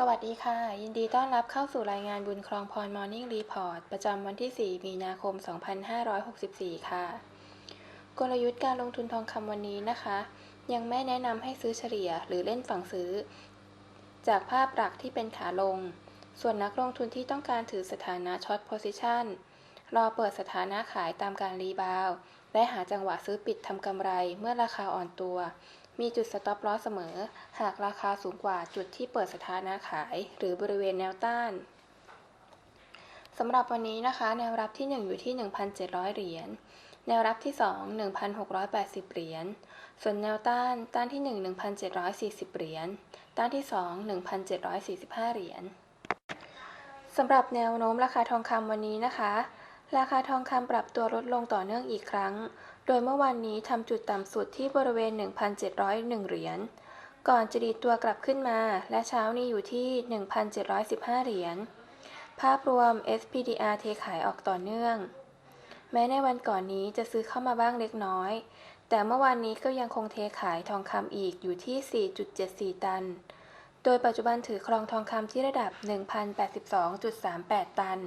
สวัสดีค่ะ ยินดีต้อนรับเข้าสู่รายงานบุญครองพร Morning Report ประจำวันที่ 4 มีนาคม 2564 ค่ะ กลยุทธ์การลงทุนทองคำวันนี้นะคะ ยังไม่แนะนำให้ซื้อเฉลี่ยหรือเล่นฝั่งซื้อ จากภาพหลักที่เป็นขาลง ส่วนนักลงทุนที่ต้องการถือสถานะช็อตโพซิชันรอเปิดสถานะขายตามการรีบาว และหาจังหวะซื้อปิดทำกำไรเมื่อราคาอ่อนตัว มีจุดสต็อปลอสเสมอ หากราคาสูงกว่าจุดที่เปิดสถานะขาย หรือบริเวณแนวต้านสำหรับวันนี้นะคะ แนวรับที่ 1 อยู่ที่ 1,700 เหรียญ แนวรับที่ 2 1,680 เหรียญ ส่วนแนวต้าน ต้านที่ 1 1,740 เหรียญ ต้านที่ 2 1,745 เหรียญสำหรับแนวโน้มราคาทองคำวันนี้นะคะ ราคาทองคำปรับตัวลดลงต่อเนื่องอีกครั้ง โดยเมื่อวานนี้ทำจุดต่ำสุดที่บริเวณ 1,701 เหรียญ ก่อนจะดีดตัวกลับขึ้นมา และเช้านี้อยู่ที่ 1,715 เหรียญ ภาพรวม SPDR เทขายออกต่อเนื่อง แม้ในวันก่อนนี้จะซื้อเข้ามาบ้างเล็กน้อย แต่เมื่อวานนี้ก็ยังคงเทขายทองคำอีกอยู่ที่ 4.74 ตัน โดยปัจจุบันถือครองทองคำที่ระดับ 1,082.38 ตัน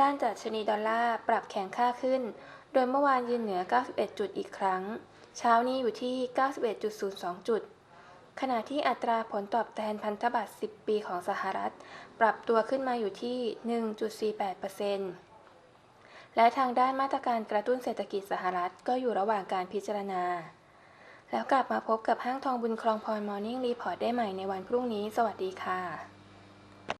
ด้านจัดชนีดอลลาร์ปรับแข็งค่าขึ้น โดยเมื่อวานยืนเหนือ 91 จุดอีกครั้ง เช้านี้อยู่ที่ 91.02 จุด ขณะที่อัตราผลตอบแทนพันธบัตร 10 ปีของสหรัฐ ปรับตัวขึ้นมาอยู่ที่ 1.48%และทางด้านมาตรการกระตุ้นเศรษฐกิจสหรัฐก็อยู่ระหว่างการพิจารณา แล้วกลับมาพบกับห้างทองบุญครองพร Morning Report ได้ใหม่ในวันพรุ่งนี้ สวัสดีค่ะ